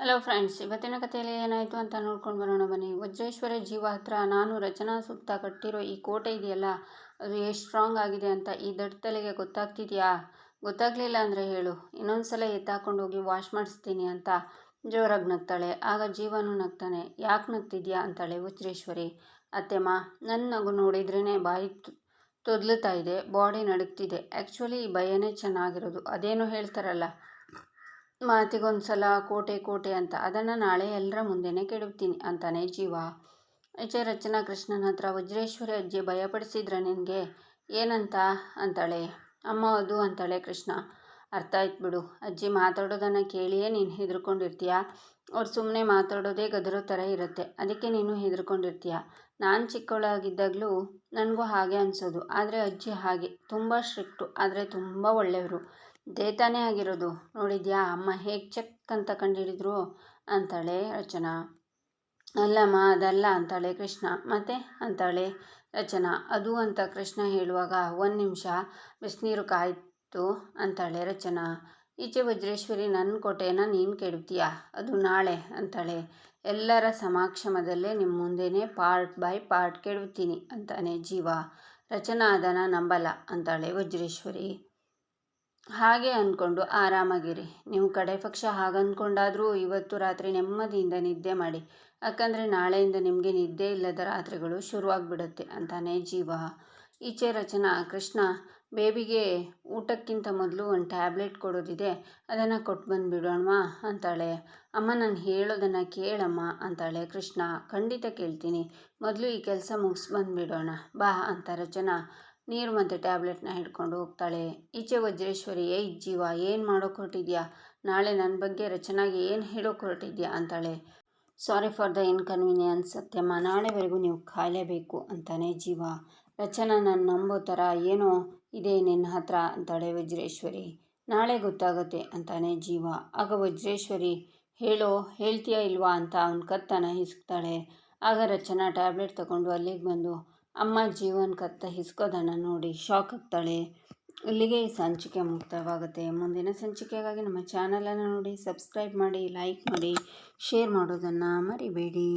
Hello friends ಇವತ್ತಿನ ಕಥೆಯಲ್ಲಿ ಏನಾಯಿತು ಅಂತ ನೋಡ್ಕೊಂಡು ಬರೋಣ ಬನ್ನಿ. ವಜ್ರೇಶ್ವರ ಜೀವ ಹತ್ರ ನಾನು ರಚನಾ ಸುತ್ತ ಕಟ್ಟಿರೋ ಈ ಕೋಟೆ ಇದೆಯಲ್ಲ, ಅದು ಎಷ್ಟು ಸ್ಟ್ರಾಂಗ್ ಆಗಿದೆ ಅಂತ ಈ ದೊಡ್ಡ ತಲೆಗೆ ಗೊತ್ತಾಗ್ತಿದೆಯಾ? ಗೊತ್ತಾಗಲಿಲ್ಲ ಅಂದರೆ ಹೇಳು. ಇನ್ನೊಂದು ಸಲ ಎತ್ತಾಕೊಂಡು ಹೋಗಿ ವಾಶ್ ಮಾಡಿಸ್ತೀನಿ ಅಂತ ಜೋರಾಗಿ ನಗ್ತಾಳೆ. ಆಗ ಜೀವನು ನಗ್ತಾನೆ. ಯಾಕೆ ನಗ್ತಿದ್ಯಾ ಅಂತಾಳೆ ವಜ್ರೇಶ್ವರಿ. ಅತ್ತೆಮ್ಮ ನನ್ನ ನಗು ನೋಡಿದ್ರೇ ಬಾಯಿ ತೊದಲುತ್ತಾ ಇದೆ ಬಾಡಿ ನಡುಗ್ತಿದೆ. ಆ್ಯಕ್ಚುಲಿ ಈ ಭಯನೇ ಚೆನ್ನಾಗಿರೋದು. ಅದೇನು ಹೇಳ್ತಾರಲ್ಲ. ಮಾತಿಗೊಂದು ಸಲ ಕೋಟೆ ಕೋಟೆ ಅಂತ. ಅದನ್ನು ನಾಳೆ ಎಲ್ಲರ ಮುಂದೆನೇ ಕೆಡುತ್ತೀನಿ ಅಂತಾನೆ ಜೀವ. ಈಚೆ ರಚನಾ ಕೃಷ್ಣನ ಹತ್ರ ವಜ್ರೇಶ್ವರಿ ಅಜ್ಜಿ ಭಯಪಡಿಸಿದ್ರ ನಿನಗೆ? ಏನಂತ? ಅಂತಾಳೆ. ಅಮ್ಮ ಅದು ಅಂತಾಳೆ ಕೃಷ್ಣ. ಅರ್ಥ ಆಯ್ತು ಬಿಡು. ಅಜ್ಜಿ ಮಾತಾಡೋದನ್ನು ಕೇಳಿಯೇ ನೀನು ಹೆದರ್ಕೊಂಡಿರ್ತೀಯ? ಅವ್ರು ಸುಮ್ಮನೆ ಮಾತಾಡೋದೇ ಗದರೋ ಥರ ಇರುತ್ತೆ. ಅದಕ್ಕೆ ನೀನು ಹೆದರ್ಕೊಂಡಿರ್ತೀಯ? ನಾನು ಚಿಕ್ಕವಳಾಗಿದ್ದಾಗಲೂ ನನಗೂ ಹಾಗೆ ಅನಿಸೋದು. ಆದರೆ ಅಜ್ಜಿ ಹಾಗೆ. ತುಂಬ ಸ್ಟ್ರಿಕ್ಟು ಆದರೆ ತುಂಬ ಒಳ್ಳೆಯವರು. ದೇತಾನೇ ಆಗಿರೋದು. ನೋಡಿದ್ಯಾ? ಅಮ್ಮ ಹೇಗೆ ಚೆಕ್ ಅಂತ ಕಂಡುಹಿಡಿದ್ರು? ಅಂತಾಳೆ ರಚನಾ. ಅಲ್ಲಮ್ಮ, ಅದಲ್ಲ ಅಂತಾಳೆ ಕೃಷ್ಣ. ಮತ್ತೆ? ಅಂತಾಳೆ ರಚನಾ. ಅದು ಅಂತ ಕೃಷ್ಣ ಹೇಳುವಾಗ ಒಂದು ನಿಮಿಷ ಬಿಸಿನೀರು ಕಾಯ್ತು ಅಂತಾಳೆ ರಚನಾ. ಈಚೆ ವಜ್ರೇಶ್ವರಿ ನನ್ನ ಕೋಟೆನ ನೀನು ಕೆಡುತ್ತೀಯಾ ಅದು ನಾಳೆ ಅಂತಾಳೆ. ಎಲ್ಲರ ಸಮಾಕ್ಷಮದಲ್ಲೇ ನಿಮ್ಮ ಮುಂದೆನೇ ಪಾರ್ಟ್ ಬೈ ಪಾರ್ಟ್ ಕೆಡುತ್ತೀನಿ ಅಂತಾನೆ ಜೀವ. ರಚನಾ ಅದನ್ನು ನಂಬಲ್ಲ ಅಂತಾಳೆ ವಜ್ರೇಶ್ವರಿ. ಹಾಗೆ ಅಂದ್ಕೊಂಡು ಆರಾಮಾಗಿರಿ. ನೀವು ಕಡೆ ಪಕ್ಷ ಹಾಗಂದ್ಕೊಂಡಾದರೂ ಇವತ್ತು ರಾತ್ರಿ ನೆಮ್ಮದಿಯಿಂದ ನಿದ್ದೆ ಮಾಡಿ. ಯಾಕಂದರೆ ನಾಳೆಯಿಂದ ನಿಮಗೆ ನಿದ್ದೆ ಇಲ್ಲದ ರಾತ್ರಿಗಳು ಶುರುವಾಗ್ಬಿಡುತ್ತೆ ಅಂತಾನೆ ಜೀವ. ಈಚೆ ರಚನಾ, ಕೃಷ್ಣ, ಬೇಬಿಗೆ ಊಟಕ್ಕಿಂತ ಮೊದಲು ಒಂದು ಟ್ಯಾಬ್ಲೆಟ್ ಕೊಡೋದಿದೆ. ಅದನ್ನು ಕೊಟ್ಟು ಬಂದುಬಿಡೋಣವಾ ಅಂತಾಳೆ. ಅಮ್ಮ, ನಾನು ಹೇಳೋದನ್ನು ಕೇಳಮ್ಮ ಅಂತಾಳೆ ಕೃಷ್ಣ. ಖಂಡಿತ ಕೇಳ್ತೀನಿ. ಮೊದಲು ಈ ಕೆಲಸ ಮುಗಿಸ್ ಬಂದುಬಿಡೋಣ. ಬಾ ಅಂತ ರಚನಾ. ನೀರು ಮತ್ತು ಟ್ಯಾಬ್ಲೆಟ್ನ ಹಿಡ್ಕೊಂಡು ಹೋಗ್ತಾಳೆ. ಈಚೆ ವಜ್ರೇಶ್ವರಿ ಏ ಜೀವ ಏನು ಮಾಡೋಕೆ ಹೊರಟಿದ್ಯಾ ನಾಳೆ ನನ್ನ ಬಗ್ಗೆ ರಚನಾಗಿ ಏನು ಹೇಳೋಕೆ ಹೊರಟಿದ್ಯಾ ಅಂತಾಳೆ. Sorry for the inconvenience, Satyamma. ನಾಳೆವರೆಗೂ ನೀವು ಕಾಯಲೇಬೇಕು ಅಂತಾನೆ ಜೀವ. ರಚನಾ ನಾನು ನಂಬೋ ಥರ ಏನೋ ಇದೆ ನಿನ್ನ ಹತ್ರ, ಅಂತಾಳೆ ವಜ್ರೇಶ್ವರಿ. ನಾಳೆ ಗೊತ್ತಾಗುತ್ತೆ, ಅಂತಾನೆ ಜೀವ. ಆಗ ವಜ್ರೇಶ್ವರಿ, ಹೇಳೋ, ಹೇಳ್ತೀಯಾ ಇಲ್ವಾ? ಅಂತ ಅವನ ಕತ್ತನ ಹಿಸ್ಕ್ತಾಳೆ. ಆಗ ರಚನಾ ಟ್ಯಾಬ್ಲೆಟ್ ತಗೊಂಡು ಅಲ್ಲಿಗೆ ಬಂದು ಅಮ್ಮ ಜೀವನ ಕತ್ತ ಹಿಸ್ಕೋದನ್ನು ನೋಡಿ ಶಾಕ್ ಆಗ್ತಾಳೆ. ಇಲ್ಲಿಗೆ ಈ ಸಂಚಿಕೆ ಮುಕ್ತವಾಗುತ್ತೆ. ಮುಂದಿನ ಸಂಚಿಕೆಗಾಗಿ ನಮ್ಮ ಚಾನಲನ್ನು ನೋಡಿ ಸಬ್ಸ್ಕ್ರೈಬ್ ಮಾಡಿ ಲೈಕ್ ಮಾಡಿ ಶೇರ್ ಮಾಡೋದನ್ನು ಮರಿಬೇಡಿ.